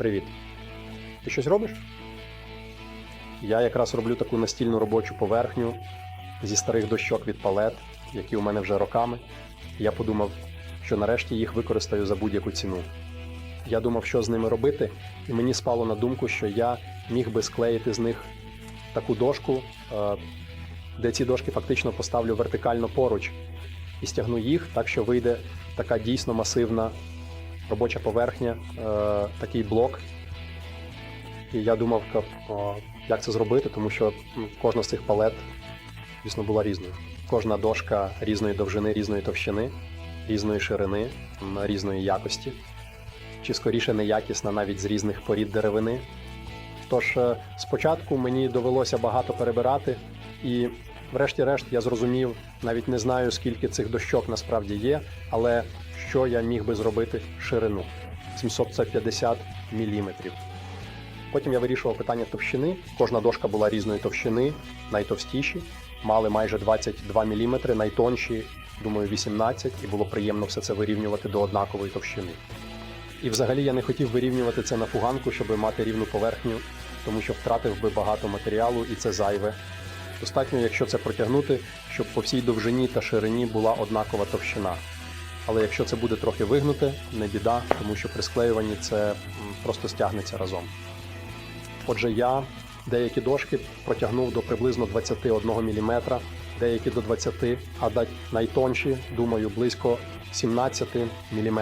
Привіт. Ти щось робиш? Я якраз роблю таку настільну робочу поверхню зі старих дощок від палет, які у мене вже роками. Я подумав, що нарешті їх використаю за будь-яку ціну. Я думав, що з ними робити, і мені спало на думку, що я міг би склеїти з них таку дошку, е, де ці дошки фактично поставлю вертикально поруч і стягну їх так, що вийде така дійсно масивна робоча поверхня, е, такий блок. І я думав, як це зробити, тому що кожна з цих палет, звісно, була різною. Кожна дошка різної довжини, різної товщини, різної ширини, різної якості, чи скоріше неякісна навіть з різних порід деревини. Тож е, спочатку мені довелося багато перебирати, і врешті-решт я зрозумів, навіть не знаю, скільки цих дощок насправді є, але що я міг би зробити ширину 750 міліметрів. Потім я вирішував питання товщини. Кожна дошка була різної товщини, найтовстіші, мали майже 22 мм, найтонші, думаю, 18, і було приємно все це вирівнювати до однакової товщини. І взагалі я не хотів вирівнювати це на фуганку, щоб мати рівну поверхню, тому що втратив би багато матеріалу і це зайве. Достатньо, якщо це протягнути, щоб по всій довжині та ширині була однакова товщина. Але якщо це буде трохи вигнуте, не біда, тому що при склеюванні це просто стягнеться разом. Отже, я деякі дошки протягнув до приблизно 21 мм, деякі до 20, а дать найтонші, думаю, близько 17 мм.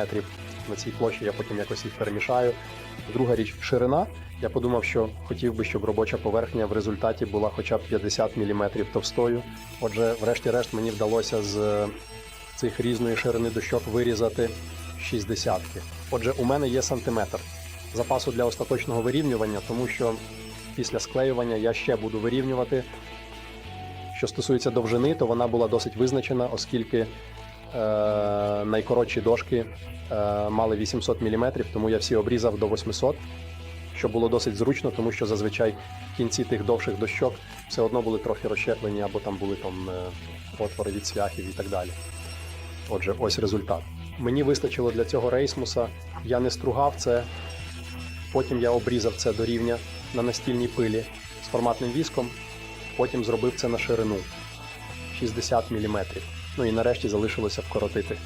На цій площі я потім якось їх перемішаю. Друга річ ширина. Я подумав, що хотів би, щоб робоча поверхня в результаті була хоча б 50 мм товстою. Отже, врешті-решт мені вдалося з цих різної ширини дощок вирізати 60. Отже, у мене є сантиметр запасу для остаточного вирівнювання, тому що після склеювання я ще буду вирівнювати. Що стосується довжини, то вона була досить визначена, оскільки найкоротші дошки е, мали 800 мм, тому я всі обрізав до 800, що було досить зручно, тому що зазвичай в кінці тих довших дощок все одно були трохи розщеплені або там були там, е, отвори від цвяхів і так далі. Отже, ось результат. Мені вистачило для цього рейсмуса, я не стругав це, потім я обрізав це до рівня на настільній пилі з форматним віском, потім зробив це на ширину 60 мм. Ну і нарешті залишилося вкоротити.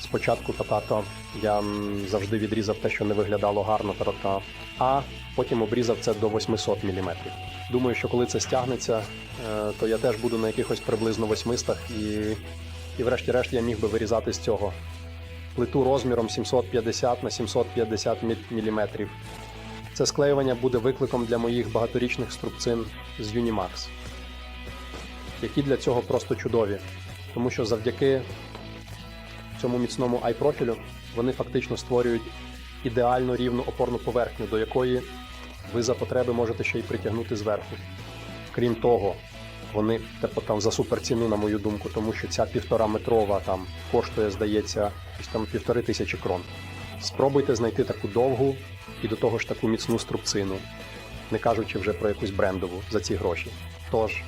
Спочатку та-та-та я завжди відрізав те, що не виглядало гарно, та-та, а потім обрізав це до 800 мм. Думаю, що коли це стягнеться, е, то я теж буду на якихось приблизно 800 і, і врешті-решт я міг би вирізати з цього плиту розміром 750 на 750 мм. Це склеювання буде викликом для моїх багаторічних струбцин з Unimax, які для цього просто чудові, тому що завдяки цьому міцному ай-профілю вони фактично створюють ідеально рівну опорну поверхню, до якої ви за потреби можете ще й притягнути зверху. Крім того, вони типу, там за суперціну, на мою думку, тому що ця півтора метрова там коштує, здається, там півтори тисячі крон. Спробуйте знайти таку довгу і до того ж таку міцну струбцину, не кажучи вже про якусь брендову за ці гроші. Тож,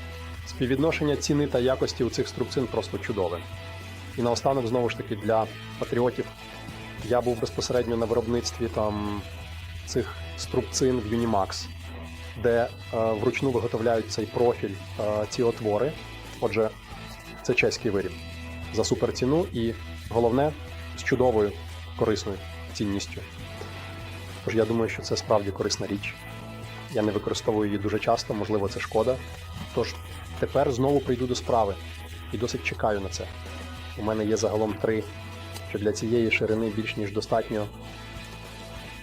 співвідношення ціни та якості у цих струбцин просто чудове. І наостанок, знову ж таки, для патріотів я був безпосередньо на виробництві там цих струбцин в Unimax, де е, вручну виготовляють цей профіль, е, ці отвори. Отже, це чеський виріб за суперціну і головне з чудовою корисною цінністю. Тож я думаю, що це справді корисна річ. Я не використовую її дуже часто, можливо, це шкода. Тож тепер знову прийду до справи і досить чекаю на це. У мене є загалом три, що для цієї ширини більш ніж достатньо.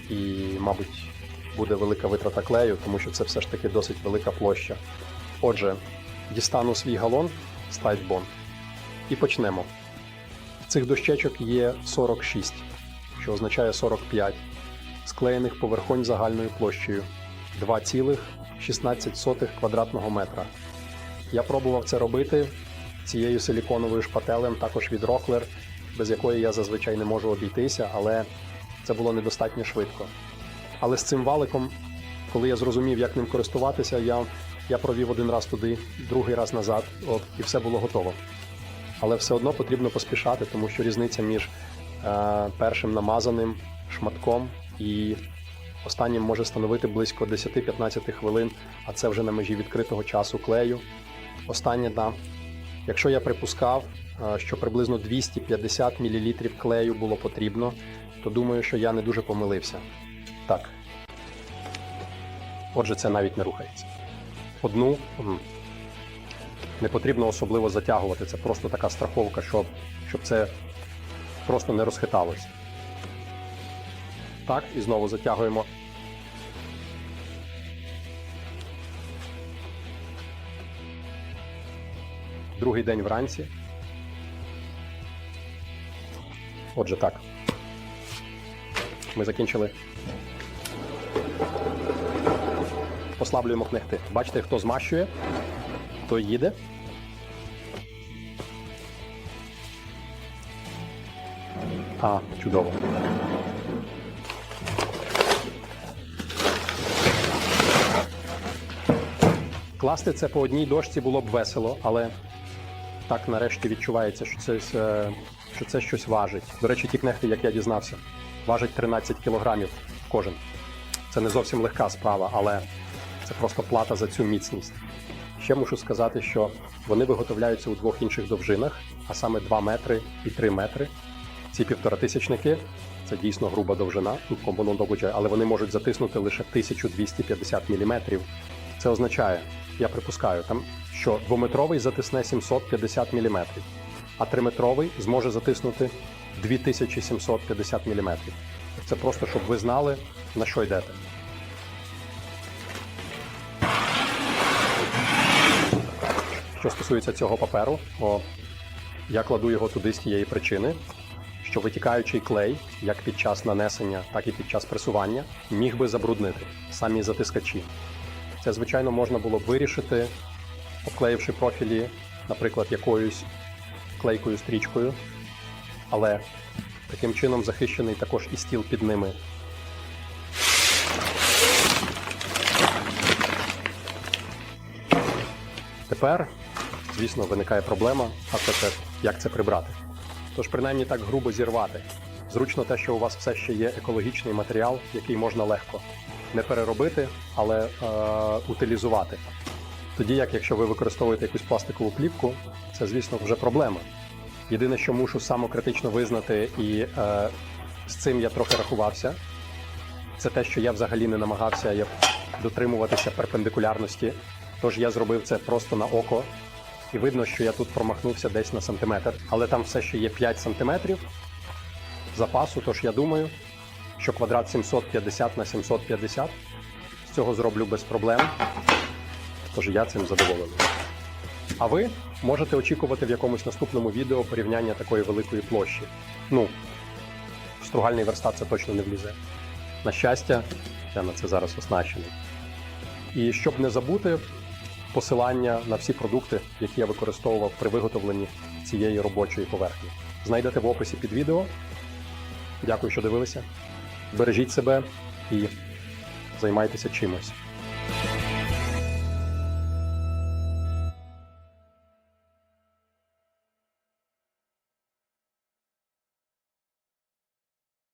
І, мабуть, буде велика витрата клею, тому що це все ж таки досить велика площа. Отже, дістану свій галон з Bond і почнемо. Цих дощечок є 46, що означає 45, склеєних поверхонь загальною площею 2,16 квадратного метра. Я пробував це робити цією силіконовою шпателем, також від Rockler, без якої я зазвичай не можу обійтися, але це було недостатньо швидко. Але з цим валиком, коли я зрозумів, як ним користуватися, я, я провів один раз туди, другий раз назад, от, і все було готово. Але все одно потрібно поспішати, тому що різниця між е, першим намазаним шматком і Останнім може становити близько 10-15 хвилин, а це вже на межі відкритого часу клею. Останнє да. Якщо я припускав, е, що приблизно 250 мл клею було потрібно, то думаю, що я не дуже помилився. Так. Отже, це навіть не рухається. Одну не потрібно особливо затягувати. Це просто така страховка, щоб, щоб це просто не розхиталося. Так, і знову затягуємо. Другий день вранці. Отже, так. Ми закінчили. Послаблюємо кнехти. Бачите, хто змащує, той їде. А, чудово. Класти це по одній дошці було б весело, але так нарешті відчувається, що це, е, що це щось важить. До речі, ті кнехти, як я дізнався, важать 13 кілограмів кожен. Це не зовсім легка справа, але це просто плата за цю міцність. Ще мушу сказати, що вони виготовляються у двох інших довжинах, а саме 2 метри і 3 метри. Ці півторатисячники це дійсно груба довжина, ну, але вони можуть затиснути лише 1250 мм. Це означає, я припускаю, там, що двометровий затисне 750 мм, а триметровий зможе затиснути 2750 мм. Це просто, щоб ви знали, на що йдете. Що стосується цього паперу, о, я кладу його туди з тієї причини, що витікаючий клей, як під час нанесення, так і під час пресування, міг би забруднити самі затискачі. Це, звичайно, можна було б вирішити, обклеївши профілі, наприклад, якоюсь клейкою стрічкою, але таким чином захищений також і стіл під ними. Тепер, звісно, виникає проблема, а це як це прибрати. Тож, принаймні так грубо зірвати. Зручно те, що у вас все ще є екологічний матеріал, який можна легко не переробити, але е, утилізувати. Тоді, як якщо ви використовуєте якусь пластикову плівку, це, звісно, вже проблема. Єдине, що мушу самокритично визнати, і е, з цим я трохи рахувався, це те, що я взагалі не намагався я дотримуватися перпендикулярності. Тож я зробив це просто на око, і видно, що я тут промахнувся десь на сантиметр. Але там все ще є 5 сантиметрів запасу, тож я думаю, що квадрат 750 на 750 з цього зроблю без проблем. Тож я цим задоволений. А ви можете очікувати в якомусь наступному відео порівняння такої великої площі. Ну, в стругальний верстат це точно не влізе. На щастя, я на це зараз оснащений. І щоб не забути посилання на всі продукти, які я використовував при виготовленні цієї робочої поверхні. Знайдете в описі під відео. Дякую, що дивилися. Бережіть себе і займайтеся чимось.